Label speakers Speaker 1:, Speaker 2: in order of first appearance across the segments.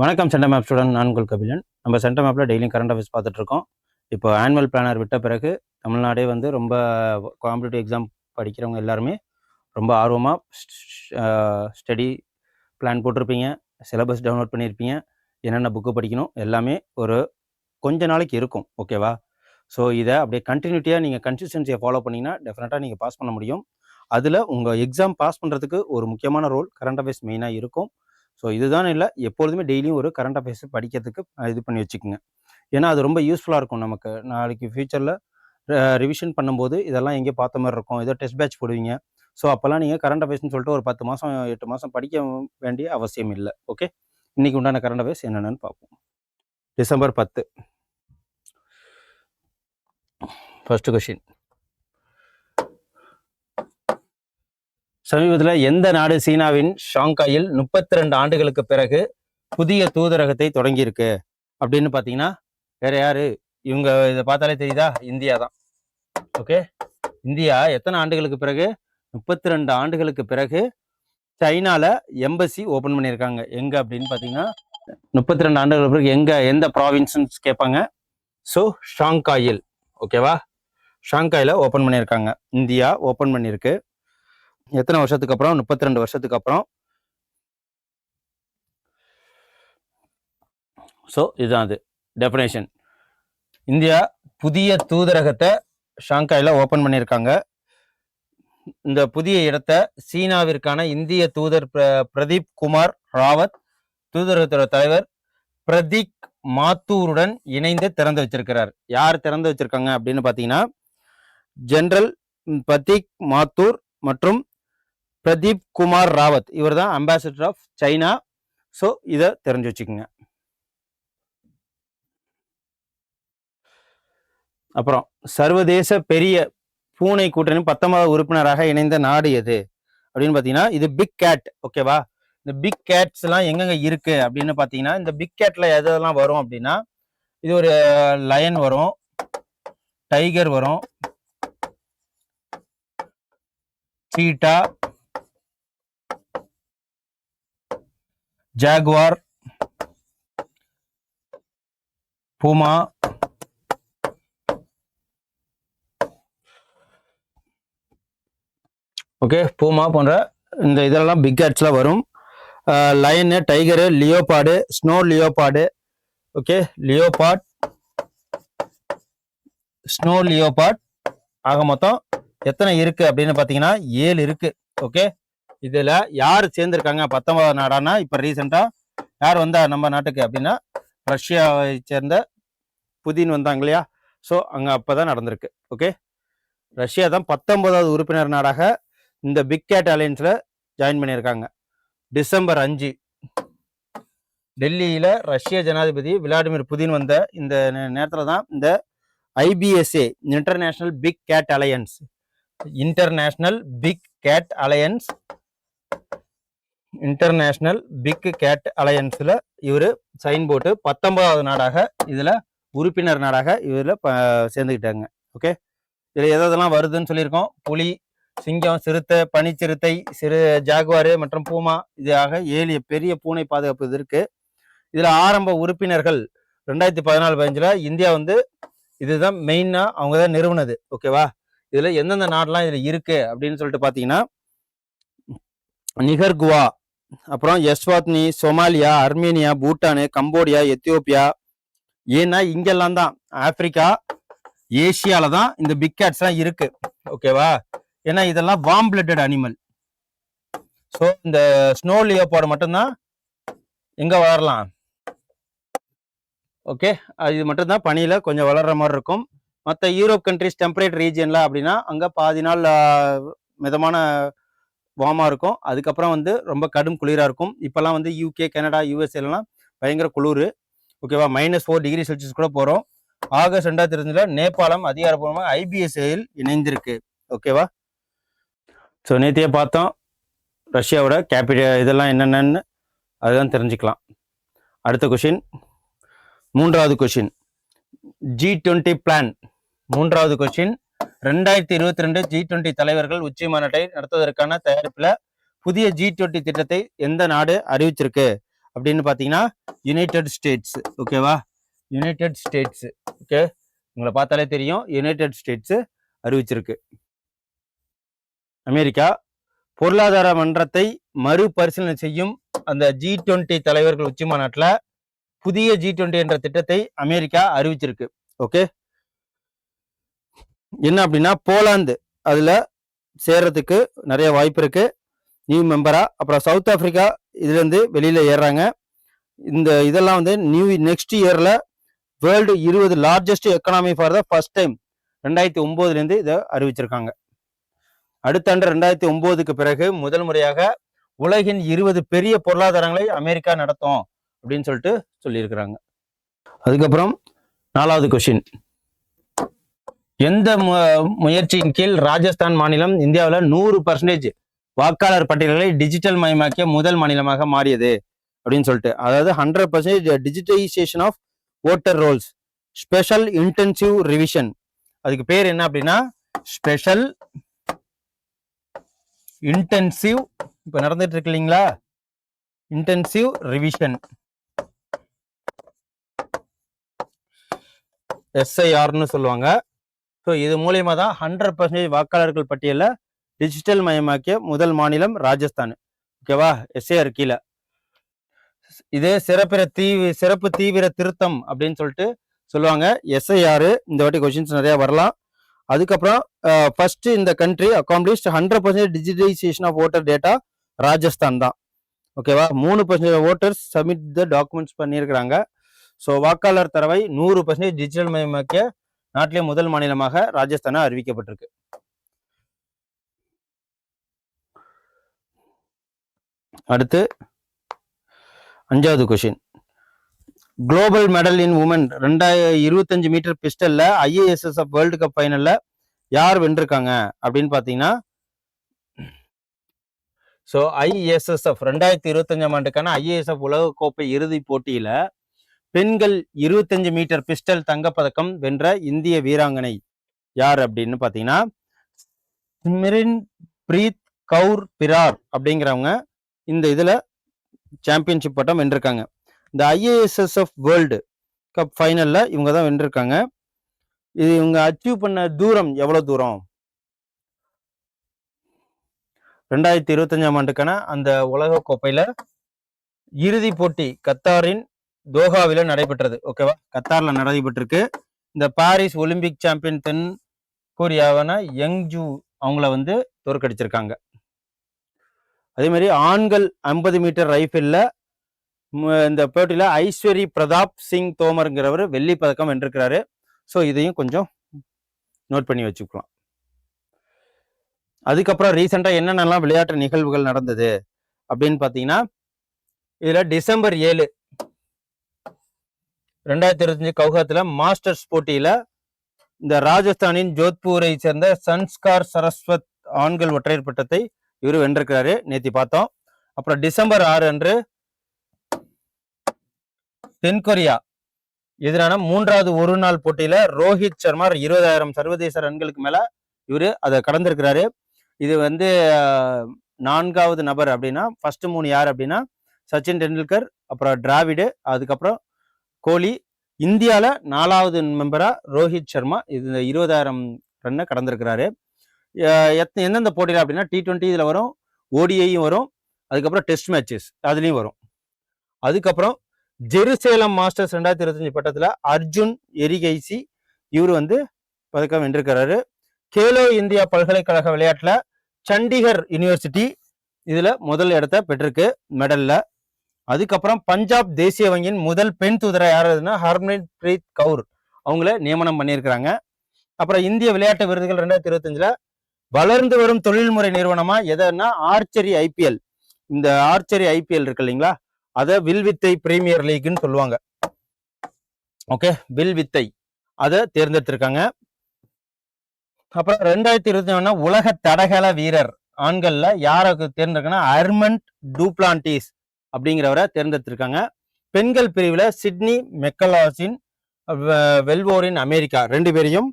Speaker 1: வணக்கம் centre map student நான் உங்கள் கபிலன். நம்ம சென்டர் மேப்பில் டெய்லியும் கரண்ட் அஃபேர்ஸ் பார்த்துட்டு இருக்கோம். இப்போ ஆனுவல் பிளானர் விட்ட பிறகு தமிழ்நாடே வந்து ரொம்ப காம்படிட்டிவ் எக்ஸாம் படிக்கிறவங்க எல்லாருமே ரொம்ப ஆர்வமாக ஸ்டடி பிளான் போட்டிருப்பீங்க சிலபஸ் டவுன்லோட் பண்ணியிருப்பீங்க என்னென்ன புக்கு படிக்கணும் எல்லாமே ஒரு கொஞ்ச நாளைக்கு இருக்கும் ஓகேவா ஸோ இதை அப்படியே கண்டினியூட்டியாக நீங்கள் கன்சிஸ்டன்சியை ஃபாலோ பண்ணிங்கன்னா டெஃபினட்டாக நீங்கள் பாஸ் பண்ண முடியும். அதில் உங்கள் எக்ஸாம் பாஸ் பண்ணுறதுக்கு ஒரு முக்கியமான ரோல் கரண்ட் அஃபேர்ஸ் மெயினாக இருக்கும். ஸோ இதுதான் இல்லை எப்பொழுதுமே டெய்லியும் ஒரு கரண்ட் அஃபேர்ஸ் படிக்கிறதுக்கு இது பண்ணி வச்சுக்கோங்க. ஏன்னா அது ரொம்ப யூஸ்ஃபுல்லாக இருக்கும் நமக்கு. நாளைக்கு ஃப்யூச்சரில் ரிவிஷன் பண்ணும்போது இதெல்லாம் எங்கேயோ பார்த்த மாதிரி இருக்கும். ஏதோ டெஸ்ட் பேட்ச் போடுவீங்க. ஸோ அப்போல்லாம் நீங்கள் கரண்ட் அஃபேர்ஸ்னு சொல்லிட்டு ஒரு பத்து மாதம் எட்டு மாதம் படிக்க வேண்டிய அவசியம் இல்லை. ஓகே இன்றைக்கி உண்டான கரண்ட் அஃபேர்ஸ் என்னென்னு பார்ப்போம். டிசம்பர் பத்து. ஃபஸ்ட்டு கொஷின் சமீபத்தில் எந்த நாடு சீனாவின் ஷாங்காயில் முப்பத்தி ரெண்டு ஆண்டுகளுக்கு பிறகு புதிய தூதரகத்தை தொடங்கியிருக்கு? அப்படின்னு பார்த்தீங்கன்னா வேற யாரு? இவங்க இதை பார்த்தாலே தெரியுதா? இந்தியா தான். ஓகே இந்தியா எத்தனை ஆண்டுகளுக்கு பிறகு? முப்பத்தி ரெண்டு ஆண்டுகளுக்கு பிறகு சைனால எம்பசி ஓப்பன் பண்ணியிருக்காங்க. எங்க அப்படின்னு பார்த்தீங்கன்னா முப்பத்தி ரெண்டு ஆண்டுகளுக்கு பிறகு எங்க எந்த ப்ராவின்ஸ்னு கேட்பாங்க ஸோ ஷாங்காயில். ஓகேவா ஷாங்காயில் ஓப்பன் பண்ணியிருக்காங்க இந்தியா ஓப்பன் பண்ணியிருக்கு எத்தனை வருஷத்துக்கு அப்புறம்? முப்பத்தி ரெண்டு வருஷத்துக்கு அப்புறம். ஸோ இதுதான் அது. டெஃபினேஷன் இந்தியா புதிய தூதரகத்தை ஷாங்காயில் ஓப்பன் பண்ணியிருக்காங்க இந்த புதிய இடத்த சீனாவிற்கான இந்திய தூதர் பிரதீப் குமார் ராவத் தூதரகத்தோட தலைவர் பிரதீக் மாத்தூருடன் இணைந்து திறந்து வச்சிருக்கிறார். யார் திறந்து வச்சிருக்காங்க அப்படின்னு பார்த்தீங்கன்னா ஜெனரல் பிரதீக் மாத்தூர் மற்றும் பிரதீப் குமார் ராவத். இவர் தான் அம்பாசிடர் ஆஃப் சைனா. ஸோ இதை தெரிஞ்சு வச்சுக்கோங்க. அப்புறம் சர்வதேச பெரிய பூனை கூட்டணி பத்தொன்பதாவது உறுப்பினராக இணைந்த நாடு எது? அப்படின்னு பார்த்தீங்கன்னா இது பிக் கேட் ஓகேவா இந்த பிக் கேட்ஸ் எல்லாம் எங்கெங்க இருக்கு அப்படின்னு பார்த்தீங்கன்னா இந்த பிக் கேட்ல எதெல்லாம் வரும் அப்படின்னா இது ஒரு லயன் வரும் டைகர் வரும் சீட்டா ஜாகுவார் பூமா ஓகே பூமா போன்ற இந்த இதெல்லாம் பிக் கேட்ஸ்லாம் வரும். Lion tiger leopard snow leopard okay leopard snow leopard ஆக மொத்தம் எத்தனை இருக்கு அப்படின்னு பார்த்தீங்கன்னா ஏழு இருக்கு ஓகே. இதில் யார் சேர்ந்துருக்காங்க பத்தொன்பதாவது நாடானா? இப்போ ரீசெண்டாக யார் வந்தா நம்ம நாட்டுக்கு அப்படின்னா ரஷ்யாவை சேர்ந்த புதின் வந்தாங்க இல்லையா? ஸோ அங்கே அப்போ தான் நடந்திருக்கு ஓகே. ரஷ்யா தான் பத்தொன்பதாவது உறுப்பினர் நாடாக இந்த பிக் கேட் அலையன்ஸில் ஜாயின் பண்ணியிருக்காங்க. டிசம்பர் அஞ்சு. டெல்லியில் ரஷ்ய ஜனாதிபதி விளாடிமிர் புதின் வந்த இந்த நேரத்தில் தான் இந்த IBSA international big cat alliance international big cat alliance international big cat அலையன்ஸில் இவர் சைன் போட்டு பத்தொன்பதாவது நாடாக இதில் உறுப்பினர் நாடாக இதில் சேர்ந்துக்கிட்டாங்க ஓகே இதில் எதெல்லாம் வருதுன்னு சொல்லியிருக்கோம்? புலி சிங்கம் சிறுத்தை பனிச்சிறுத்தை சிறு ஜாகுவாரு மற்றும் பூமா இதாக ஏழு பெரிய பூனை பாதுகாப்பு இது இருக்கு. இதுல ஆரம்ப உறுப்பினர்கள் ரெண்டாயிரத்தி பதினாலு பதினஞ்சுல இந்தியா வந்து இதுதான் மெயினா அவங்க தான் நிறுவனது. ஓகேவா இதுல எந்தெந்த நாடெல்லாம் இதுல இருக்கு அப்படின்னு சொல்லிட்டு பாத்தீங்கன்னா நிகர்குவா அப்புறம் Eswatini Somalia Armenia Bhutan Cambodia Ethiopia ஏன்னா இங்கெல்லாம் தான் ஆப்பிரிக்கா ஏசியால தான் இந்த பிக் கேட்ஸ் எல்லாம் இருக்கு. ஓகேவா ஏன்னா இதெல்லாம் வார்ம் பிளட்டட் அனிமல் ஸோ இந்த ஸ்னோ லியோபாடு மட்டும்தான் எங்கே வளரலாம்? ஓகே இது மட்டும்தான் பனியில் கொஞ்சம் வளர்கிற மாதிரி இருக்கும். மற்ற யூரோப் கண்ட்ரிஸ் டெம்பரேட் ரீஜியனில் அப்படின்னா அங்கே பாதி நாள் மிதமான வாமாக இருக்கும். அதுக்கப்புறம் வந்து ரொம்ப கடும் குளிராக இருக்கும். இப்போல்லாம் வந்து யூகே கனடா யூஎஸ்ஏலாம் பயங்கர குளிர். ஓகேவா மைனஸ் ஃபோர் டிகிரி செல்சியஸ் கூட போகிறோம் ஆகஸ்ட் ரெண்டாயிரத்தி இருபதுல நேபாளம் அதிகாரப்பூர்வமாக ஐபிஎஸ்ஏயில் இணைந்திருக்கு. ஓகேவா ஸோ நேற்றையே பார்த்தோம் ரஷ்யாவோட கேபிட்டல் இதெல்லாம் என்னென்னு அதுதான் தெரிஞ்சுக்கலாம். அடுத்த கொஷின் மூன்றாவது கொஷின் ஜி டுவெண்ட்டி பிளான் மூன்றாவது கொஷின் ரெண்டாயிரத்தி இருபத்தி ரெண்டு ஜி டுவெண்ட்டி தலைவர்கள் உச்சி மாநாட்டை நடத்துவதற்கான தயாரிப்பில் புதிய ஜி டுவெண்ட்டி திட்டத்தை எந்த நாடு அறிவிச்சிருக்கு? அப்படின்னு பார்த்தீங்கன்னா யுனைடெட் ஸ்டேட்ஸ் ஓகேவா யுனைடெட் ஸ்டேட்ஸ் ஓகே உங்களை பார்த்தாலே தெரியும் யுனைடெட் ஸ்டேட்ஸ் அறிவிச்சிருக்கு. அமெரிக்கா பொருளாதார மன்றத்தை மறுபரிசீலனை செய்யும் அந்த ஜி டுவெண்ட்டி தலைவர்கள் உச்சி மாநாட்டில் புதிய ஜி டுவெண்ட்டி என்ற திட்டத்தை அமெரிக்கா அறிவிச்சிருக்கு. ஓகே என்ன அப்படின்னா போலாந்து அதில் சேர்றதுக்கு நிறைய வாய்ப்பு இருக்கு. நியூ மெம்பரா அப்புறம் சவுத் ஆப்பிரிக்கா இதுலேருந்து வெளியில் ஏறுறாங்க. இந்த இதெல்லாம் வந்து நியூ நெக்ஸ்ட் இயரில் வேர்ல்டு இருபது largest economy for the first time ரெண்டாயிரத்தி ஒம்போதுலேருந்து இதை அறிவிச்சிருக்காங்க. அடுத்த ஆண்டு ரெண்டாயிரத்தி ஒன்பதுக்கு பிறகு முதல் முறையாக உலகின் இருபது பெரிய பொருளாதாரங்களை அமெரிக்கா நடத்தும் அப்படின்னு சொல்லிட்டு சொல்லியிருக்கிறாங்க. அதுக்கப்புறம் நாலாவது கொஷின் எந்த மு- முயற்சியின் கீழ் ராஜஸ்தான் மாநிலம் இந்தியாவில் நூறு பர்சன்டேஜ் வாக்காளர் பட்டியல்களை டிஜிட்டல் மயமாக்கிய முதல் மாநிலமாக மாறியது அப்படின்னு சொல்லிட்டு. அதாவது hundred percentage digitalisation of voter rolls special intensive revision அதுக்கு பேர் என்ன அப்படின்னா ஸ்பெஷல் இன்டென்சிவ் இப்போ நடந்துட்டு இருக்கு இல்லைங்களா இன்டென்சிவ் ரிவிஷன் எஸ்ஐஆர்னு சொல்லுவாங்க. ஸோ இது மூலயமா தான் ஹண்ட்ரட் பர்சன்டேஜ் வாக்காளர்கள் பட்டியலில் டிஜிட்டல் மயமாக்கிய முதல் மாநிலம் ராஜஸ்தான். ஓகேவா எஸ்ஐஆர் கீழே. இதே சிறப்பிற தீவி சிறப்பு தீவிர திருத்தம் அப்படின்னு சொல்லிட்டு சொல்லுவாங்க. எஸ்ஐஆர் இந்த வாட்டி கொஷின்ஸ் நிறையா வரலாம். அதுக்கப்புறம் ஃபர்ஸ்ட் இந்த country accomplished hundred percentage digitalisation of voter data Rajasthan தான். ஓகேவா மூணு percentage voters submit the documents பண்ணியிருக்கிறாங்க. ஸோ வாக்காளர் தரவை நூறு பர்சன்டேஜ் டிஜிட்டல் மயமாக்கிய நாட்டிலே முதல் மாநிலமாக ராஜஸ்தானா அறிவிக்கப்பட்டிருக்கு. அடுத்து அஞ்சாவது question global medal in women ரெண்டாயிரம் இருபத்தஞ்சு மீட்டர் பிஸ்டல்ல ஐஏஎஸ்எஸ்எஃப் வேர்ல்டு கப் ஃபைனல்ல யார் வென்றிருக்காங்க? அப்படின்னு பார்த்தீங்கன்னா ஸோ ஐஎஸ்எஸ்எஃப் ரெண்டாயிரத்தி இருபத்தஞ்சாம் ஆண்டுக்கான ஐஏஎஸ்எஃப் உலகக்கோப்பை இறுதிப் போட்டியில பெண்கள் இருபத்தஞ்சு மீட்டர் பிஸ்டல் தங்கப்பதக்கம் வென்ற இந்திய வீராங்கனை யார் அப்படின்னு பார்த்தீங்கன்னா ஸ்மிரின் பிரீத் கவுர் பிரார் அப்படிங்கிறவங்க இந்த இதுல சாம்பியன்ஷிப் பட்டம் வென்றிருக்காங்க. இந்த ஐஏஎஸ்எஸ்எஃப் வேர்ல்டு கப் ஃபைனலில் இவங்க தான் வென்றிருக்காங்க. இது இவங்க அச்சீவ் பண்ண தூரம் எவ்வளோ தூரம்? ரெண்டாயிரத்தி இருபத்தஞ்சாம் ஆண்டுக்கான அந்த உலக கோப்பையில் இறுதி போட்டி கத்தாரின் தோஹாவில் நடைபெற்றது. ஓகேவா கத்தாரில் நடைபெற்றிருக்கு. இந்த பாரிஸ் ஒலிம்பிக் சாம்பியன் தென் கொரியாவான யங்ஜூ அவங்கள வந்து தோற்கடிச்சிருக்காங்க. அதே மாதிரி ஆண்கள் ஐம்பது மீட்டர் ரைஃபிளில் இந்த போட்டியில் ஐஸ்வரி பிரதாப் சிங் தோமருங்கிறவர் வெள்ளி பதக்கம் வென்றிருக்கிறாரு. ஸோ இதையும் கொஞ்சம் நோட் பண்ணி வச்சுக்கலாம். அதுக்கப்புறம் ரீசெண்டாக என்னென்னலாம் விளையாட்டு நிகழ்வுகள் நடந்தது அப்படின்னு பார்த்தீங்கன்னா இதில் டிசம்பர் ஏழு ரெண்டாயிரத்தி இருபத்தஞ்சு கவுஹாத்தில் மாஸ்டர்ஸ் போட்டியில் இந்த ராஜஸ்தானின் ஜோத்பூரை சேர்ந்த சன்ஸ்கார் சரஸ்வத் ஆண்கள் ஒற்றையர் பட்டத்தை இவர் வென்றிருக்கிறாரு. நேத்தி பார்த்தோம். அப்புறம் டிசம்பர் ஆறு அன்று தென்கொரியா எதிரான மூன்றாவது ஒரு நாள் போட்டியில ரோஹித் சர்மா இருபதாயிரம் சர்வதேச ரன்களுக்கு மேல இவர் அதை கடந்திருக்கிறாரு. இது வந்து நான்காவது நபர் அப்படின்னா ஃபர்ஸ்ட் மூணு யார் அப்படின்னா சச்சின் டெண்டுல்கர் அப்புறம் டிராவிடு அதுக்கப்புறம் கோலி. இந்தியால நாலாவது மெம்பரா ரோஹித் சர்மா. இது இருபதாயிரம் ரன்னை கடந்திருக்கிறாரு. எத் எந்தெந்த போட்டியில் அப்படின்னா டி டுவெண்ட்டி இதில் வரும் ஓடிஐயும் வரும் அதுக்கப்புறம் டெஸ்ட் மேட்சஸ் அதுலேயும் வரும். அதுக்கப்புறம் ஜெருசேலம் மாஸ்டர்ஸ் ரெண்டாயிரத்தி இருபத்தஞ்சு பட்டத்தில் அர்ஜுன் எரிகைசி இவர் வந்து பதக்கம் வென்றிருக்கிறாரு. கேலோ இந்தியா பல்கலைக்கழக விளையாட்டில் சண்டிகர் யுனிவர்சிட்டி இதில் முதல் இடத்த பெற்றிருக்கு மெடலில். அதுக்கப்புறம் பஞ்சாப் தேசிய வங்கியின் முதல் பெண் தூதரை யாருன்னா ஹர்மன் பிரீத் கவுர். அவங்கள நியமனம் பண்ணியிருக்கிறாங்க. அப்புறம் இந்திய விளையாட்டு விருதுகள் ரெண்டாயிரத்தி இருபத்தஞ்சில் வளர்ந்து வரும் தொழில்முறை நிறுவனமாக எதன்னா ஆர்ச்சரி ஐபிஎல் இந்த ஆர்ச்சரி ஐபிஎல் இருக்கு இல்லைங்களா? அதை வில்வித்தை பிரீமியர் லீக்னு சொல்லுவாங்க. ஓகே வில்வித்தை அதை தேர்ந்தெடுத்திருக்காங்க. அப்புறம் ரெண்டாயிரத்தி இருபத்தி ஒன்னா உலக தடகள வீரர். ஆண்கள்ல யாருக்கு தேர்ந்தெடுக்கனா அர்மண்ட் டூப்ளான்டிஸ் அப்படிங்கிறவரை தேர்ந்தெடுத்திருக்காங்க. பெண்கள் பிரிவுல சிட்னி மெக்கலாசின் வெல்வோரின் அமெரிக்கா ரெண்டு பேரையும்.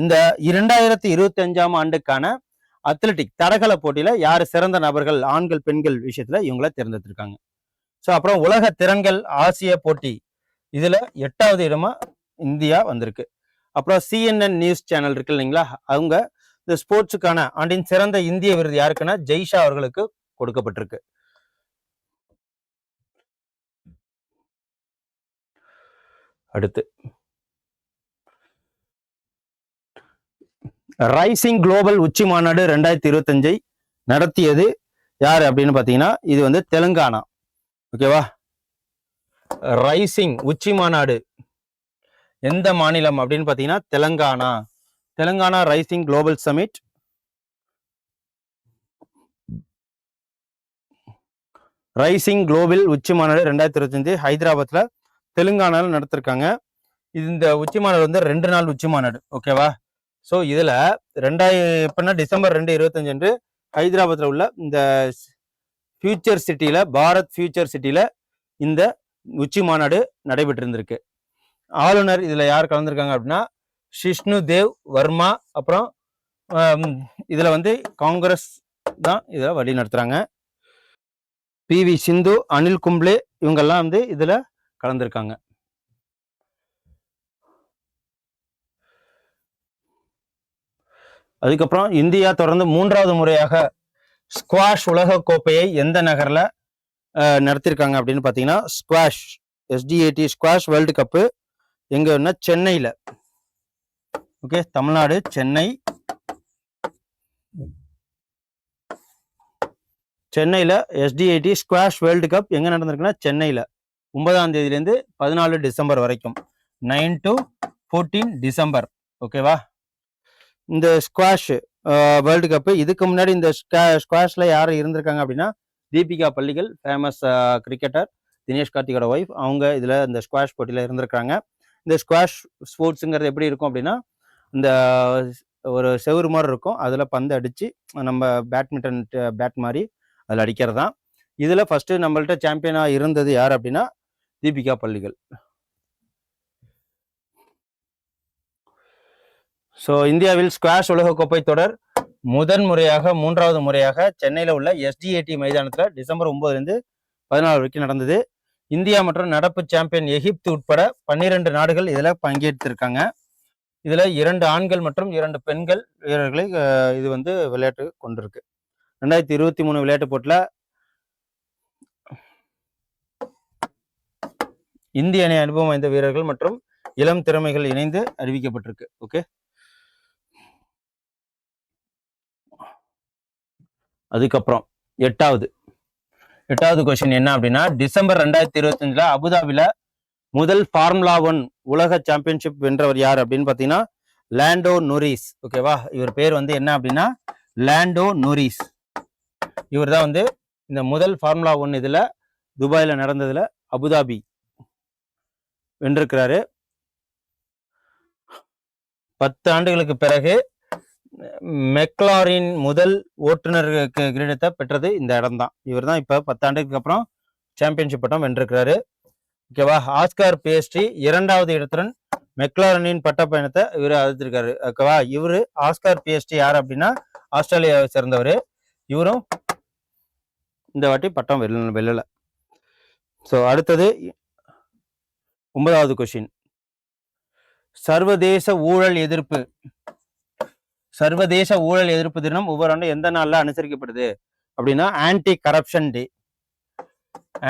Speaker 1: இந்த இரண்டாயிரத்தி இருபத்தி அஞ்சாம் ஆண்டுக்கான அத்லெட்டிக் தடகள போட்டியில யார் சிறந்த நபர்கள் ஆண்கள் பெண்கள் விஷயத்துல இவங்கள தேர்ந்தெடுத்திருக்காங்க. ஸோ அப்புறம் உலக திறன்கள் ஆசிய போட்டி. இதில் எட்டாவது இடமா இந்தியா வந்திருக்கு. அப்புறம் சிஎன்என் நியூஸ் சேனல் இருக்கு இல்லைங்களா? அவங்க இந்த ஸ்போர்ட்ஸுக்கான ஆண்டின் சிறந்த இந்திய விருது யாருக்குன்னா ஜெய்ஷா அவர்களுக்கு கொடுக்கப்பட்டிருக்கு. அடுத்து. ரைசிங் குளோபல் உச்சி மாநாடு ரெண்டாயிரத்தி இருபத்தஞ்சை நடத்தியது யார் அப்படின்னு பார்த்தீங்கன்னா இது வந்து தெலுங்கானா. ஓகேவா ரைசிங் உச்சி மாநாடு. எந்த மாநிலம் அப்படின்னு பார்த்தீங்கன்னா Telangana. Telangana rising global summit rising global உச்சி மாநாடு ரெண்டாயிரத்தி இருபத்தஞ்சு ஹைதராபாத்ல தெலுங்கானாவில் நடத்திருக்காங்க. இது இந்த உச்சி மாநாடு வந்து ரெண்டு நாள் உச்சி மாநாடு. ஓகேவா ஸோ இதுல ரெண்டாயிரம் எப்படின்னா டிசம்பர் ரெண்டு இருபத்தஞ்சு அன்று ஹைதராபாத்ல உள்ள இந்த ஃபியூச்சர் சிட்டியில் பாரத் ஃபியூச்சர் சிட்டியில் இந்த உச்சி மாநாடு நடைபெற்றிருந்திருக்கு. ஆளுநர் இதில் யார் கலந்துருக்காங்க அப்படின்னா ஷிஷ்ணு தேவ் வர்மா அப்புறம் இதில் வந்து காங்கிரஸ் தான் இதை வழி நடத்துகிறாங்க பி வி சிந்து அனில் கும்ப்ளே இவங்கெல்லாம் வந்து இதில் கலந்துருக்காங்க. அதுக்கப்புறம் இந்தியா தொடர்ந்து மூன்றாவது முறையாக ஸ்குவாஷ் உலக கோப்பையை எந்த நகரில் நடத்தியிருக்காங்க நடத்திருக்காங்க அப்படின்னு பார்த்தீங்கன்னா squash SDAT squash world cup எங்கன்னா சென்னையில். ஓகே தமிழ்நாடு சென்னை. சென்னையில் எஸ்டிஐடி ஸ்குவாஷ் வேர்ல்டு கப் எங்கே நடந்திருக்குன்னா சென்னையில். ஒன்பதாம் தேதியிலேருந்து பதினாலு டிசம்பர் வரைக்கும். Nine to fourteen December. ஓகேவா இந்த ஸ்குவாஷ் வேர்ல்டு கப்பு இதுக்கு முன்னாடி இந்த ஸ்குவாஷ்ல யார் இருந்திருக்காங்க அப்படின்னா தீபிகா பள்ளிகள் ஃபேமஸ் கிரிக்கெட்டர் தினேஷ் கார்த்திகோட ஒய்ஃப் அவங்க இதில் இந்த ஸ்குவாஷ் போட்டியில் இருந்திருக்காங்க இந்த ஸ்குவாஷ் ஸ்போர்ட்ஸுங்கிறது எப்படி இருக்கும் அப்படின்னா இந்த ஒரு செவுரு மாதிரி இருக்கும். அதில் பந்து அடித்து நம்ம பேட்மிண்டன் பேட் மாதிரி அதில் அடிக்கிறது தான் இதில் ஃபஸ்ட்டு நம்மள்ட்ட சாம்பியனாக இருந்தது யார் அப்படின்னா தீபிகா பள்ளிகள். ஸோ இந்தியாவில் ஸ்குவாஷ் உலகக்கோப்பை தொடர் முதன் முறையாக மூன்றாவது முறையாக சென்னையில் உள்ள எஸ்டிஏடி மைதானத்தில் டிசம்பர் ஒன்பதுலேருந்து பதினாலு வரைக்கும் நடந்தது. இந்தியா மற்றும் நடப்பு சாம்பியன் எகிப்து உட்பட பன்னிரெண்டு நாடுகள் இதில் பங்கேற்றிருக்காங்க. இதில் இரண்டு ஆண்கள் மற்றும் இரண்டு பெண்கள் வீரர்களை இது வந்து விளையாட்டு கொண்டிருக்கு. ரெண்டாயிரத்தி இருபத்தி மூணு விளையாட்டு போட்டியில் இந்திய அணி அனுபவம் வாய்ந்த வீரர்கள் மற்றும் இளம் திறமைகள் இணைந்து அறிவிக்கப்பட்டிருக்கு. ஓகே அதுக்கப்புறம் எட்டாவது. எட்டாவது கொஸ்டின் என்ன அப்படின்னா டிசம்பர் ரெண்டாயிரத்தி இருபத்தஞ்சில் அபுதாபியில் முதல் ஃபார்முலா ஒன் உலக சாம்பியன்ஷிப் வென்றவர் யார் அப்படின்னு பார்த்தீங்கன்னா லேண்டோ நொரிஸ். ஓகேவா இவர் பேர் வந்து என்ன அப்படின்னா லேண்டோ நொரிஸ். இவர் தான் வந்து இந்த முதல் ஃபார்முலா ஒன் இதில் துபாயில் நடந்ததில் அபுதாபி வென்றிருக்கிறாரு. பத்து ஆண்டுகளுக்கு பிறகு மெக்லாரின் முதல் ஓட்டுநர் கிரீடத்தை பெற்றது இந்த இடம் தான் இவர் தான் இப்போ பத்தாண்டுக்கு அப்புறம் சாம்பியன்ஷிப் பட்டம் வென்றிருக்கிறாரு. ஓகேவா? ஆஸ்கார் பேஸ்ட்ரி இரண்டாவது இடத்துடன் மெக்லாரனின் பட்ட பயணத்தை இவர் அழைத்திருக்காரு ஓகேவா? இவரு ஆஸ்கார் பிஎஸ்டி யார் அப்படின்னா ஆஸ்திரேலியாவை சேர்ந்தவர். இவரும் இந்த வாட்டி பட்டம் வெல்ல வெல்லல. ஸோ அடுத்தது ஒன்பதாவது கொஷின் சர்வதேச ஊழல் எதிர்ப்பு. சர்வதேச ஊழல் எதிர்ப்பு தினம் ஒவ்வொரு ஆண்டும் எந்த நாளில் அனுசரிக்கப்படுது? அப்படின்னா anti corruption day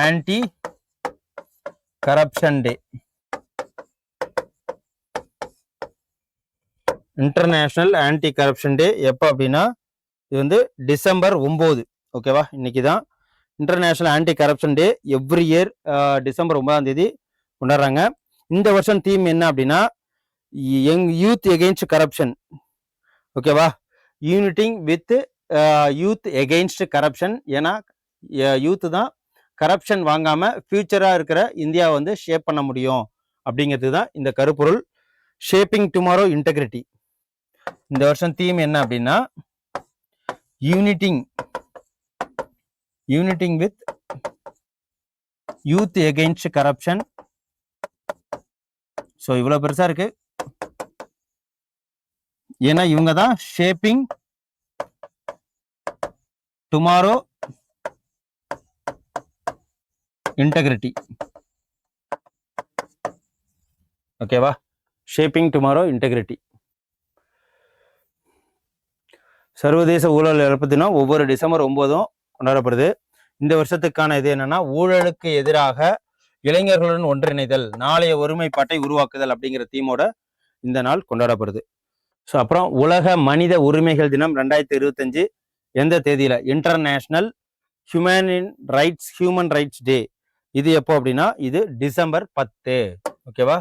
Speaker 1: anti corruption day international anti corruption day எப்போ அப்படின்னா இது வந்து டிசம்பர் ஒம்பது. ஓகேவா இன்னைக்கு தான் international anti corruption day every year December ஒன்பதாம் தேதி கொண்டாடுறாங்க. இந்த வருஷம் தீம் என்ன அப்படின்னா யங் யூத் எகெயின்ஸ்ட் கரப்ஷன் ஓகேவா uniting with youth against corruption ஏன்னா யூத்து தான் கரப்ஷன் வாங்காமல் ஃப்யூச்சராக இருக்கிற இந்தியாவை வந்து ஷேப் பண்ண முடியும். அப்படிங்கிறது தான் இந்த கருப்பொருள். ஷேப்பிங் டுமாரோ இன்டெகிரிட்டி இந்த வருஷம் தீம் என்ன அப்படின்னா uniting uniting with youth against corruption so இவ்வளோ பெருசாக இருக்குது ஏன்னா இவங்க தான் ஷேப்பிங் டுமாரோ இன்டெகிரிட்டி ஓகேவா ஷேப்பிங் டுமாரோ இன்டெகிரிட்டி சர்வதேச ஊழல் இழப்பு தினம் ஒவ்வொரு டிசம்பர் ஒன்பதும் கொண்டாடப்படுது. இந்த வருஷத்துக்கான இது என்னன்னா ஊழலுக்கு எதிராக இளைஞர்களுடன் ஒன்றிணைதல் நாளைய ஒருமைப்பாட்டை உருவாக்குதல் அப்படிங்கிற தீமோட இந்த நாள் கொண்டாடப்படுது. ஸோ அப்புறம் உலக மனித உரிமைகள் தினம் ரெண்டாயிரத்தி இருபத்தஞ்சு எந்த தேதியில்? இன்டர்நேஷ்னல் ஹியூமனின் ரைட்ஸ் ஹியூமன் ரைட்ஸ் டே இது எப்போ அப்படின்னா? இது டிசம்பர் பத்து. ஓகேவா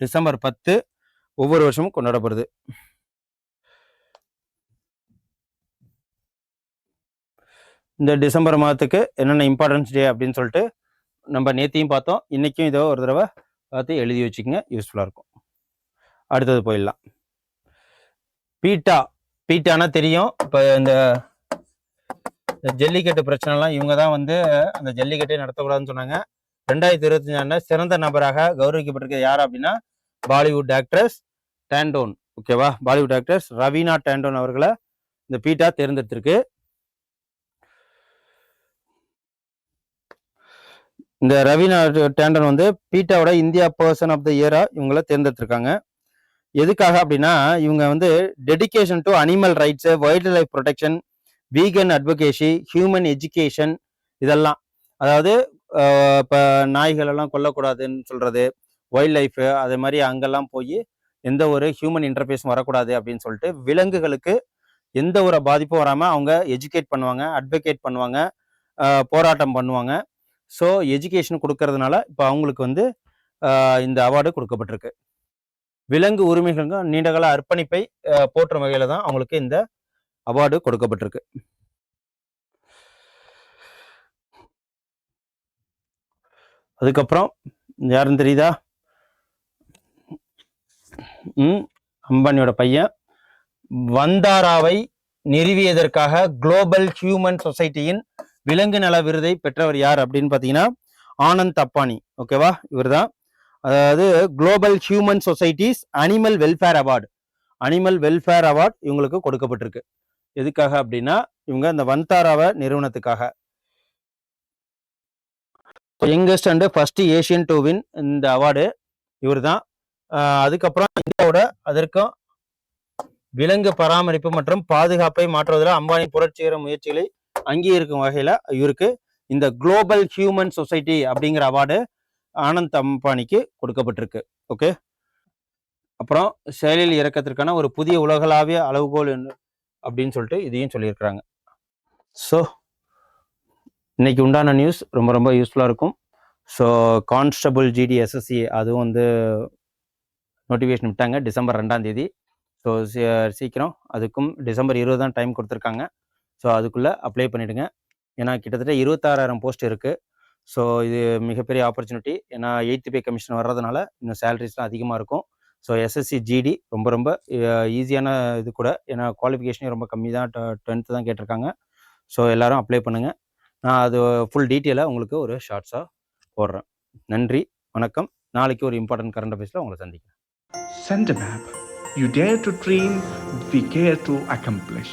Speaker 1: டிசம்பர் பத்து ஒவ்வொரு வருஷமும் கொண்டாடப்படுது. இந்த டிசம்பர் மாதத்துக்கு என்னென்ன இம்பார்ட்டன்ஸ் டே அப்படின்னு சொல்லிட்டு நம்ம நேத்தையும் பார்த்தோம். இன்றைக்கும் இதோ ஒரு தடவை பார்த்து எழுதி வச்சுக்கோங்க. யூஸ்ஃபுல்லாக இருக்கும். அடுத்தது போயிடலாம். பீட்டா பீட்டானா தெரியும். இப்போ இந்த ஜல்லிக்கட்டு பிரச்சனைலாம் இவங்க தான் வந்து அந்த ஜல்லிக்கட்டே நடத்தக்கூடாதுன்னு சொன்னாங்க. ரெண்டாயிரத்தி இருபத்தி ஆண்டு சிறந்த நபராக கௌரவிக்கப்பட்டிருக்க யார் அப்படின்னா பாலிவுட் ஆக்ட்ரஸ் டேண்டோன் ஓகேவா பாலிவுட் ஆக்ட்ரஸ் ரவீனா டேண்டோன் அவர்களை இந்த பீட்டா தேர்ந்தெடுத்திருக்கு. இந்த ரவீனா டேண்டன் வந்து பீட்டாவோட இந்தியா பர்சன் ஆஃப் த இயரா இவங்கள தேர்ந்தெடுத்திருக்காங்க. எதுக்காக அப்படின்னா இவங்க வந்து dedication to animal rights wild life protection vegan advocacy human education இதெல்லாம். அதாவது இப்போ நாய்கள் எல்லாம் கொல்லக்கூடாதுன்னு சொல்கிறது வைல்ட் லைஃப் அதே மாதிரி அங்கெல்லாம் போய் எந்த ஒரு ஹியூமன் இன்டர்ஃபேஸும் வரக்கூடாது அப்படின்னு சொல்லிட்டு விலங்குகளுக்கு எந்த ஒரு பாதிப்பும் வராமல் அவங்க எஜுகேட் பண்ணுவாங்க அட்வொகேட் பண்ணுவாங்க போராட்டம் பண்ணுவாங்க. ஸோ எஜுகேஷன் கொடுக்கறதுனால இப்போ அவங்களுக்கு வந்து இந்த அவார்டு கொடுக்கப்பட்டிருக்கு. விலங்கு உரிமைகளுக்கு நீண்டகால அர்ப்பணிப்பை போற்றும் வகையில் தான் அவங்களுக்கு இந்த அவார்டு கொடுக்கப்பட்டிருக்கு. அதுக்கப்புறம் யாருன்னு தெரியுதா? ம் அம்பானியோட பையன். வந்தாராவை நிறுவியதற்காக குளோபல் ஹியூமன் சொசைட்டியின் விலங்கு நல விருதை பெற்றவர் யார் அப்படின்னு பார்த்தீங்கன்னா ஆனந்த் அப்பானி. ஓகேவா? இவர் தான் அதாவது global human society's animal welfare award animal welfare award இவங்களுக்கு கொடுக்கப்பட்டிருக்கு. எதுக்காக அப்படின்னா இவங்க இந்த வந்தாராவ நிறுவனத்துக்காக. Youngest and first Asian to win இந்த அவார்டு இவர் தான் அதுக்கப்புறம் இந்தியாவோட அதற்கும் விலங்கு பராமரிப்பு மற்றும் பாதுகாப்பை மாற்றுவதில் அம்பானி புரட்சிகர முயற்சிகளை அங்கீகரிக்கும் வகையில் இவருக்கு இந்த குளோபல் ஹியூமன் சொசைட்டி அப்படிங்கிற அவார்டு ஆனந்த் அம்பானிக்கு கொடுக்கப்பட்டிருக்கு. ஓகே? அப்புறம் செயலில் இறக்கத்திற்கான ஒரு புதிய உலகளாவிய அளவுகோல் அப்படின்னு சொல்லிட்டு இதையும் சொல்லியிருக்கிறாங்க. ஸோ இன்னைக்கு உண்டான நியூஸ் ரொம்ப ரொம்ப யூஸ்ஃபுல்லாக இருக்கும். ஸோ கான்ஸ்டபுள் ஜிடி எஸ்எஸ்சி அதுவும் வந்து நோட்டிஃபிகேஷன் விட்டாங்க டிசம்பர் ரெண்டாம் தேதி. ஸோ சீக்கிரம் அதுக்கும் டிசம்பர் இருபது தான் டைம் கொடுத்துருக்காங்க. ஸோ அதுக்குள்ளே அப்ளை பண்ணிவிடுங்க ஏன்னா கிட்டத்தட்ட இருபத்தாறாயிரம் போஸ்ட் இருக்குது ஸோ இது மிகப்பெரிய ஆப்பர்ச்சுனிட்டி ஏன்னா எயித்து பே கமிஷன் வர்றதுனால இன்னும் சேலரிஸ்லாம் அதிகமாக இருக்கும். ஸோ எஸ்எஸ்சி ஜிடி ரொம்ப ரொம்ப ஈஸியான இது கூட. ஏன்னா குவாலிஃபிகேஷனே ரொம்ப கம்மி தான். டென்த்து தான் கேட்டிருக்காங்க. ஸோ எல்லோரும் அப்ளை பண்ணுங்கள் நான் அது ஃபுல் டீட்டெயிலாக உங்களுக்கு ஒரு ஷார்ட்ஸாக போடுறேன். நன்றி வணக்கம். நாளைக்கு ஒரு இம்பார்ட்டன்ட் கரண்ட் அஃபேர்ஸில் உங்களை சந்திக்கிறேன்.
Speaker 2: Send a map. You dare to dream, we care to accomplish.